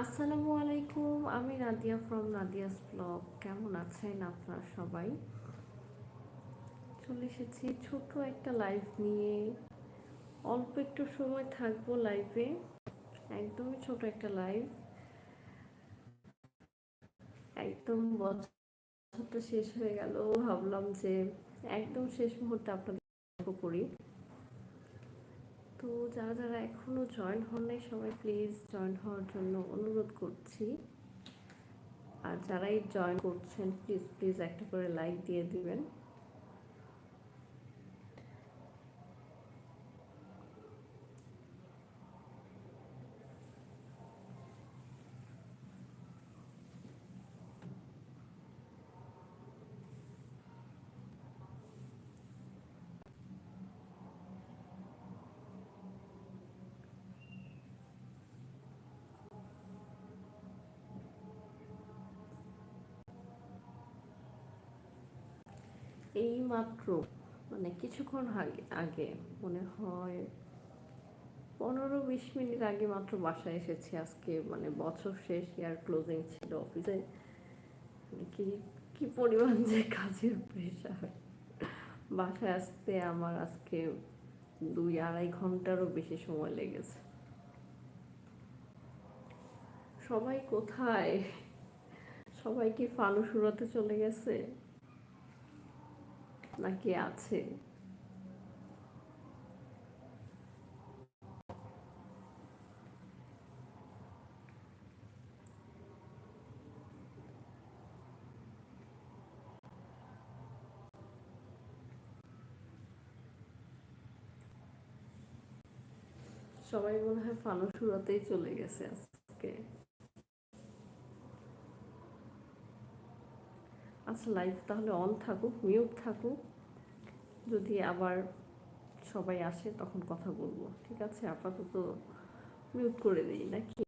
আসসালামু আলাইকুম, আমি নাদিয়া ফ্রম নাদিয়াস ব্লগ কেমন আছেন আপনারা সবাই? চলে এসেছি ছোট একটা লাইভ নিয়ে। অল্প একটু সময় থাকব লাইভে একদমই ছোট একটা লাইভ একদম বছরটা শেষ হয়ে গেল, ভাবলাম যে একদম শেষ মুহূর্তে আপনাদের করি। তো যারা যারা এখনও জয়েন হন নাই, সবাই প্লিজ জয়েন হওয়ার জন্য অনুরোধ করছি। আর যারাই জয়েন করছেন প্লিজ প্লিজ একটা করে লাইক দিয়ে দিবেন। এই মাত্র মানে কিছুক্ষণ আগে আগে, মনে হয় পনেরো বিশ মিনিট আগে মাত্র বাসায় এসেছি। আজকে মানে বছর শেষ, ইয়ার ক্লোজিং ছিল অফিসে মানে কি কি পরিমাণ যে কাজের প্রেশার বাসায় আসতে আমার আজকে দুই আড়াই ঘন্টারও বেশি সময় লেগেছে। সবাই কোথায়? সবাই কি ফানুসুরাতে চলে গেছে? নাকি আছে। সবাই মনে হয় ফানুসুরাতেই চলে গেছে আজকে। আচ্ছা লাইভ তাহলে অন থাকুক মিউট থাকুক। যদি আবার সবাই আসে, তখন কথা বলব। ঠিক আছে? আপাতত মিউট করে দিই, নাকি?